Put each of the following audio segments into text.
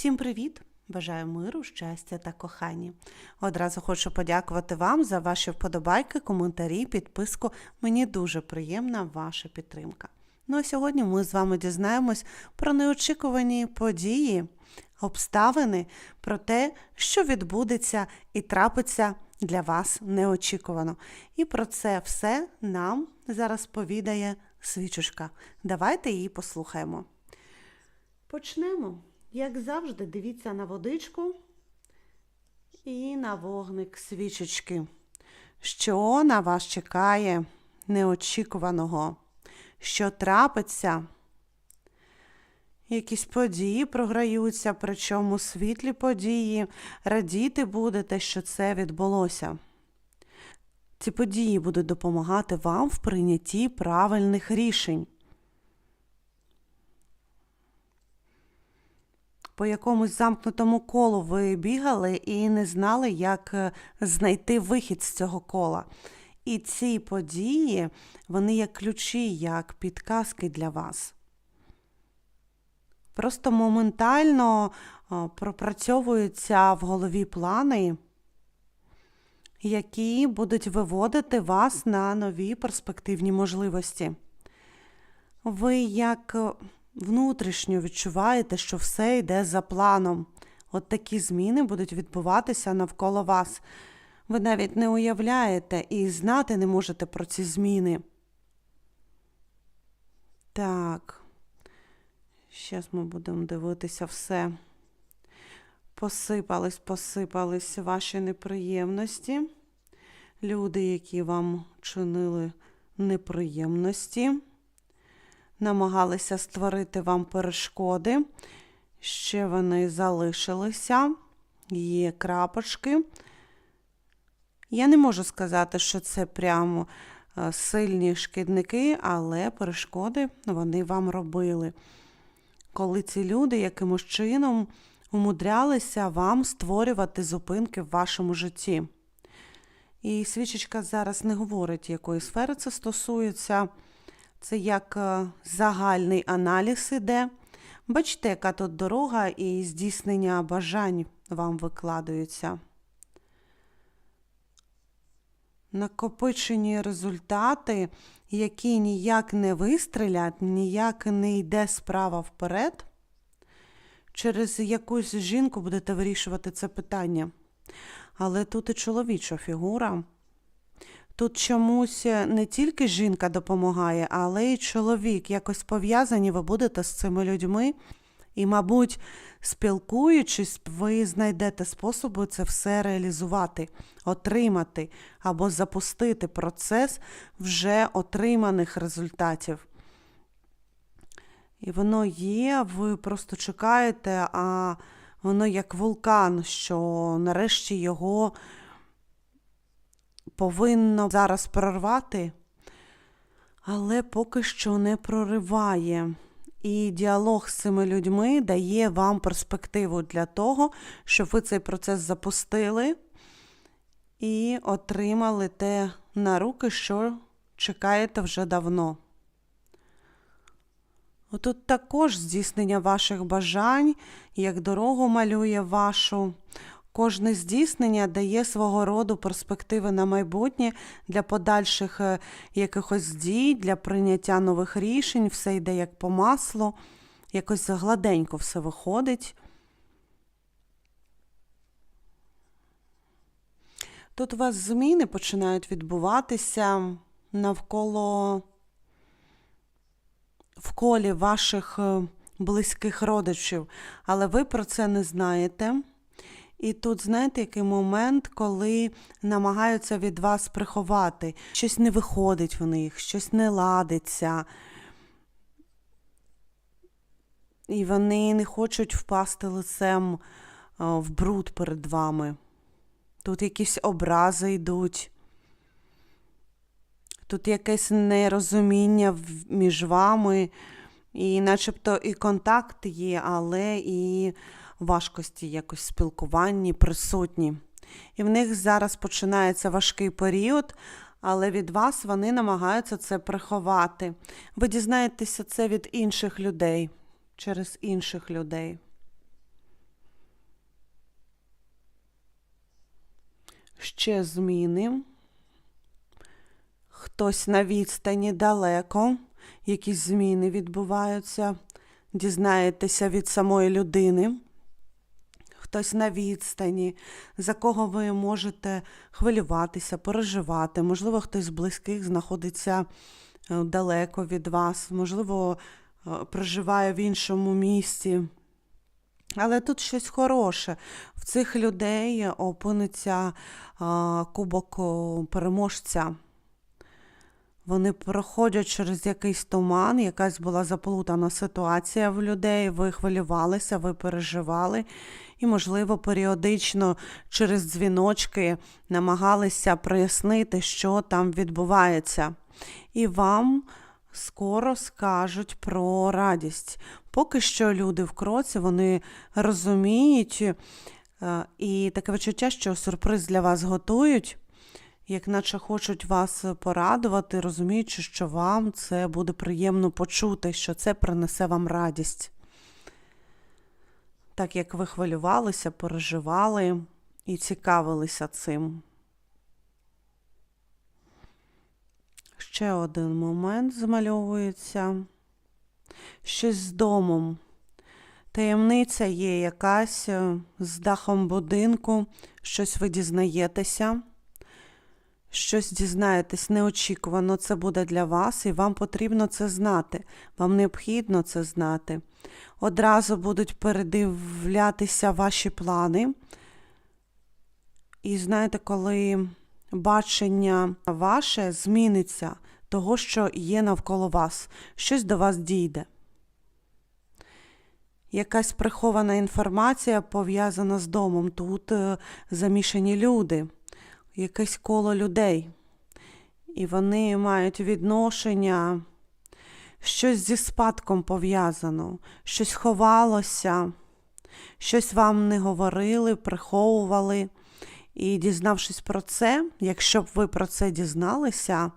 Всім привіт! Бажаю миру, щастя та кохання. Одразу хочу подякувати вам за ваші вподобайки, коментарі, підписку. Мені дуже приємна ваша підтримка. Ну а сьогодні ми з вами дізнаємось про неочікувані події, обставини, про те, що відбудеться і трапиться для вас неочікувано. І про це все нам зараз повідає свічушка. Давайте її послухаємо. Почнемо. Як завжди, дивіться на водичку і на вогник свічечки. Що на вас чекає неочікуваного? Що трапиться? Якісь події програються, причому світлі події, радіти будете, що це відбулося. Ці події будуть допомагати вам в прийнятті правильних рішень. По якомусь замкнутому колу ви бігали і не знали, як е, знайти вихід з цього кола. І ці події, вони як ключі, як підказки для вас. Просто моментально пропрацьовуються в голові плани, які будуть виводити вас на нові перспективні можливості. Ви як внутрішньо відчуваєте, що все йде за планом. От такі зміни будуть відбуватися навколо вас. Ви навіть не уявляєте і знати не можете про ці зміни. Так, зараз ми будемо дивитися все. Посипались, посипались ваші неприємності. Люди, які вам чинили неприємності намагалися створити вам перешкоди. Ще вони залишилися, є крапочки. Я не можу сказати, що це прямо е, сильні шкідники, але перешкоди вони вам робили. Коли ці люди якимось чином умудрялися вам створювати зупинки в вашому житті. І свічечка зараз не говорить, якої сфери це стосується. Це як е, загальний аналіз іде. Бачите, яка тут дорога і здійснення бажань вам викладаються. Накопичені результати, які ніяк не вистрілять, ніяк не йде справа вперед. Через якусь жінку будете вирішувати це питання. Але тут і чоловіча фігура. Тут чомусь е, не тільки жінка допомагає, але й чоловік. Якось пов'язані ви будете з цими людьми. І, мабуть, спілкуючись, ви знайдете способи це все реалізувати, отримати або запустити процес вже отриманих результатів. І воно є, ви просто чекаєте, а воно як вулкан, що нарешті його повинно зараз прорвати, але поки що не прориває. І діалог з цими людьми дає вам перспективу для того, щоб ви цей процес запустили і отримали те на руки, що чекаєте вже давно. Отут також здійснення ваших бажань, як дорогу малює вашу. Кожне здійснення дає свого роду перспективи на майбутнє для подальших е, якихось дій, для прийняття нових рішень, все йде як по маслу, якось гладенько все виходить. Тут у вас зміни починають відбуватися навколо в колі ваших е, близьких родичів, але ви про це не знаєте. І тут, знаєте, який момент, коли намагаються від вас приховати, щось не виходить в них, щось не ладиться. І вони не хочуть впасти лицем в бруд перед вами. Тут якісь образи йдуть. Тут якесь нерозуміння між вами, і начебто і контакт є, але і важкості, якось спілкуванні, присутні. І в них зараз починається важкий період, але від вас вони намагаються це приховати. Ви дізнаєтеся це від інших людей, через інших людей. Ще зміни. Хтось на відстані далеко, якісь зміни відбуваються, дізнаєтеся від самої людини. Хтось на відстані, за кого ви можете хвилюватися, переживати. Можливо, хтось з близьких знаходиться е, далеко від вас, можливо, е, проживає в іншому місці. Але тут щось хороше. В цих людей опиниться кубок переможця. Вони проходять через якийсь туман, якась була заплутана ситуація в людей, ви хвилювалися, ви переживали, і, можливо, періодично через дзвіночки намагалися прояснити, що там відбувається. І вам скоро скажуть про радість. Поки що люди в кроці, вони розуміють, е, і таке відчуття, що сюрприз для вас готують, як наче хочуть вас порадувати, розуміючи, що вам це буде приємно почути, що це принесе вам радість. Так як ви хвилювалися, переживали і цікавилися цим. Ще один момент змальовується. Щось з домом. Таємниця є якась е, з дахом будинку, щось ви дізнаєтеся, щось дізнаєтесь неочікувано, це буде для вас, і вам потрібно це знати. Вам необхідно це знати. Одразу будуть передивлятися ваші плани. І знаєте, коли бачення ваше зміниться того, що є навколо вас, щось до вас дійде. Якась прихована інформація пов'язана з домом. Тут е, замішані люди, якесь коло людей. І вони мають відношення, щось зі спадком пов'язано, щось ховалося, щось вам не говорили, приховували. І дізнавшись про це, якщо б ви про це дізналися,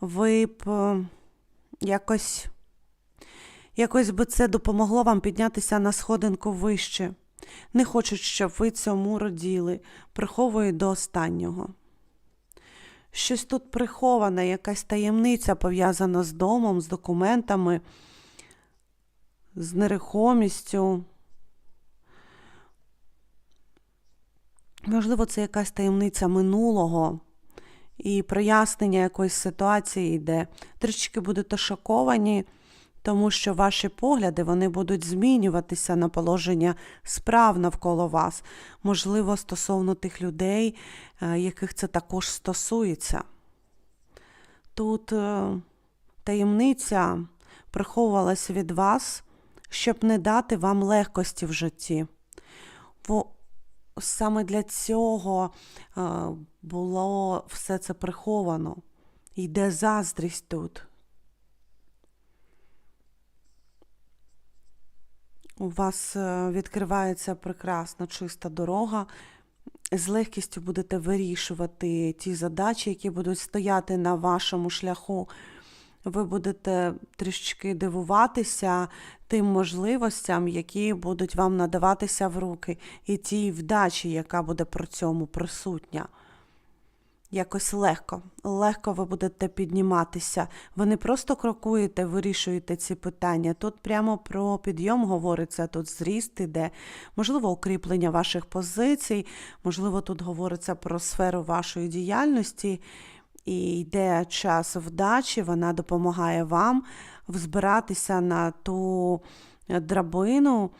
ви б е, якось, якось би це допомогло вам піднятися на сходинку вище. Не хочуть, щоб ви цьому роділи, приховують до останнього. Щось тут приховане, якась таємниця пов'язана з домом, з документами, з нерухомістю. Можливо, це якась таємниця минулого і прояснення якоїсь ситуації йде. Трішки будете шоковані, тому що ваші погляди вони будуть змінюватися на положення справ навколо вас, можливо, стосовно тих людей, е, яких це також стосується. Тут е, таємниця приховувалася від вас, щоб не дати вам легкості в житті. Бо саме для цього е, було все це приховано. Йде заздрість тут. У вас е, відкривається прекрасна чиста дорога. З легкістю будете вирішувати ті задачі, які будуть стояти на вашому шляху. Ви будете трішки дивуватися тим можливостям, які будуть вам надаватися в руки, і тій вдачі, яка буде при цьому присутня. Якось легко, легко ви будете підніматися. Ви не просто крокуєте, вирішуєте ці питання. Тут прямо про підйом говориться, тут зріст іде, можливо, укріплення ваших позицій, можливо, тут говориться про сферу вашої діяльності, і йде час вдачі, вона допомагає вам взбиратися на ту драбину.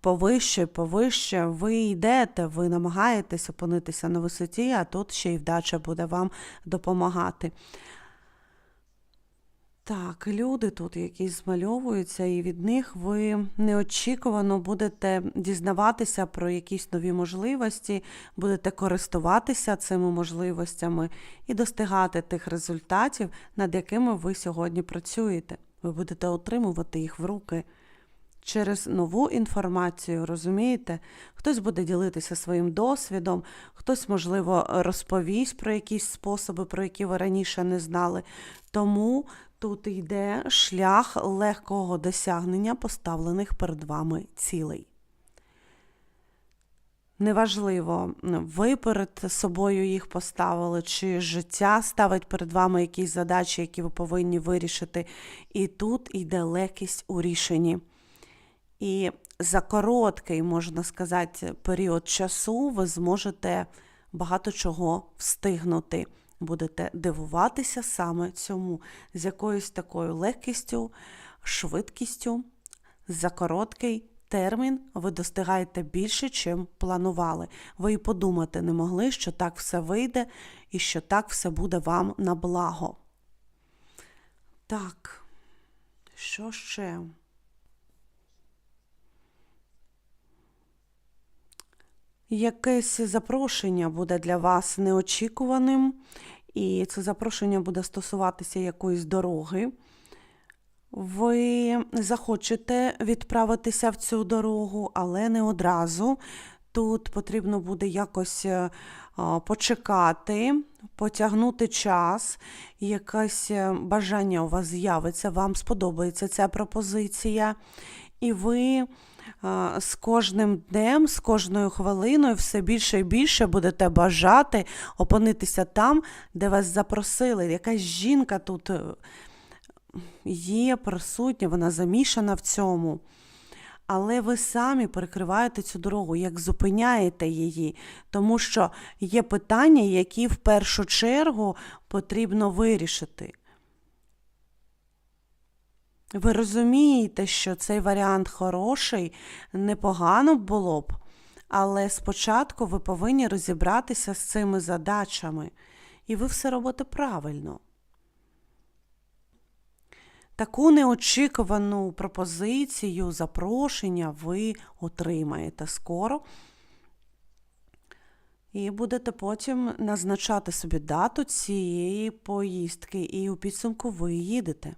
Повище, повище, ви йдете, ви намагаєтесь опинитися на висоті, а тут ще й вдача буде вам допомагати. Так, люди тут якісь змальовуються, і від них ви неочікувано будете дізнаватися про якісь нові можливості, будете користуватися цими можливостями і достигати тих результатів, над якими ви сьогодні працюєте. Ви будете отримувати їх в руки через нову інформацію, розумієте? Хтось буде ділитися своїм досвідом, хтось, можливо, розповість про якісь способи, про які ви раніше не знали. Тому тут йде шлях легкого досягнення поставлених перед вами цілей. Неважливо, ви перед собою їх поставили, чи життя ставить перед вами якісь задачі, які ви повинні вирішити. І тут йде легкість у рішенні. І за короткий, можна сказати, період часу ви зможете багато чого встигнути. Будете дивуватися саме цьому, з якоюсь такою легкістю, швидкістю. За короткий термін ви достигаєте більше, чим планували. Ви і подумати не могли, що так все вийде і що так все буде вам на благо. Так, що ще? Якесь запрошення буде для вас неочікуваним, і це запрошення буде стосуватися якоїсь дороги. Ви захочете відправитися в цю дорогу, але не одразу. Тут потрібно буде якось е, почекати, потягнути час, якесь е, бажання у вас з'явиться, вам сподобається ця пропозиція, і ви з кожним днем, з кожною хвилиною все більше і більше будете бажати опинитися там, де вас запросили. Якась жінка тут е, є присутня, вона замішана в цьому. Але ви самі перекриваєте цю дорогу, як зупиняєте її, тому що є питання, які в першу чергу потрібно вирішити. Ви розумієте, що цей варіант хороший, непогано було б, але спочатку ви повинні розібратися з цими задачами, і ви все робите правильно. Таку неочікувану пропозицію, запрошення ви отримаєте скоро. І будете потім назначати собі дату цієї поїздки, і у підсумку ви їдете.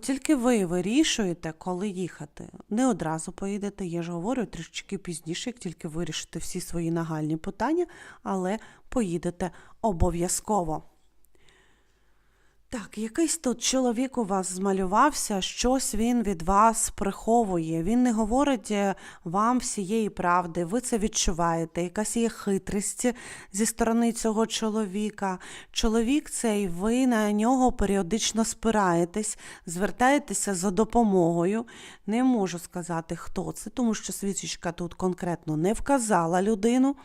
Тільки ви вирішуєте, коли їхати. Не одразу поїдете, я ж говорю, трішки пізніше, як тільки вирішите всі свої нагальні питання, але поїдете обов'язково. Так, якийсь тут чоловік у вас змалювався, щось він від вас приховує. Він не говорить е, вам всієї правди, ви це відчуваєте. Якась є хитрість зі сторони цього чоловіка. Чоловік цей, ви на нього періодично спираєтесь, звертаєтеся за допомогою. Не можу сказати, хто це, тому що свічечка тут конкретно не вказала людину.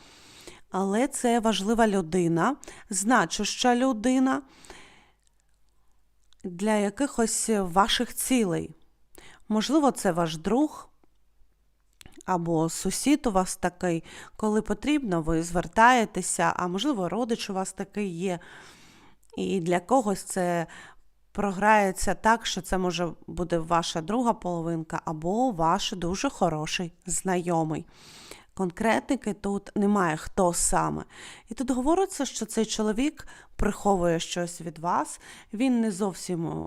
Але це важлива людина, значуща людина для якихось ваших цілей. Можливо, це ваш друг або сусід у вас такий, коли потрібно, ви звертаєтеся, а можливо, родич у вас такий є. І для когось це програється так, що це може буде ваша друга половинка, або ваш дуже хороший знайомий. Конкретики тут немає хто саме. І тут говориться, що цей чоловік приховує щось від вас, він не зовсім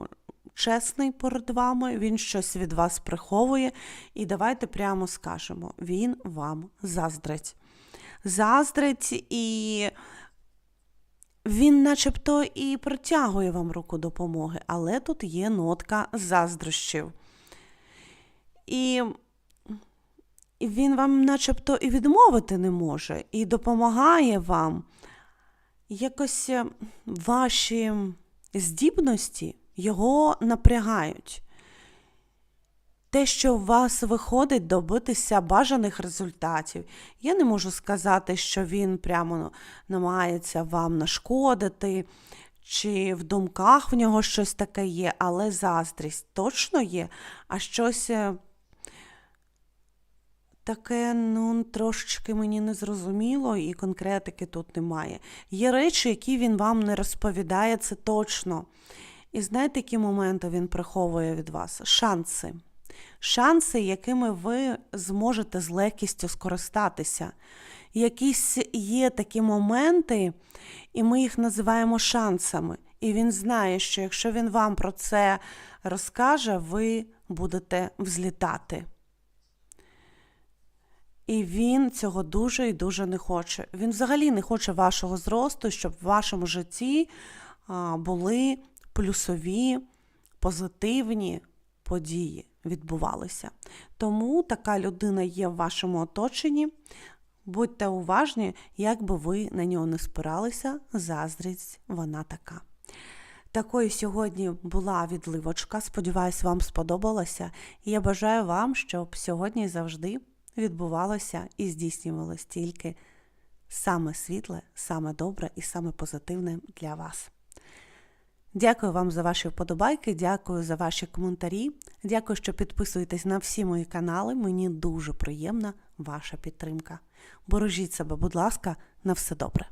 чесний перед вами, він щось від вас приховує. І давайте прямо скажемо: він вам заздрить. Заздрить і. Він начебто і протягує вам руку допомоги, але тут є нотка заздрощів. І він вам начебто і відмовити не може, і допомагає вам. Якось е, ваші здібності його напрягають. Те, що у вас виходить добитися бажаних результатів. Я не можу сказати, що він прямо намагається вам нашкодити, чи в думках в нього щось таке є, але заздрість точно є, а щось е, Таке, ну, трошечки мені не зрозуміло, і конкретики тут немає. Є речі, які він вам не розповідає, це точно. І знаєте, які моменти він приховує від вас? Шанси. Шанси, якими ви зможете з легкістю скористатися. Якісь є такі моменти, і ми їх називаємо шансами. І він знає, що якщо він вам про це розкаже, ви будете взлітати. І він цього дуже і дуже не хоче. Він взагалі не хоче вашого зросту, щоб в вашому житті були плюсові, позитивні події відбувалися. Тому така людина є в вашому оточенні. Будьте уважні, як би ви на нього не спиралися, заздрість вона така. Такою сьогодні була відливочка. Сподіваюсь, вам сподобалося. І я бажаю вам, щоб сьогодні і завжди відбувалося і здійснювалося тільки саме світле, саме добре і саме позитивне для вас. Дякую вам за ваші вподобайки, дякую за ваші коментарі. Дякую, що підписуєтесь на всі мої канали. Мені дуже приємна ваша підтримка. Бережіть себе, будь ласка, на все добре.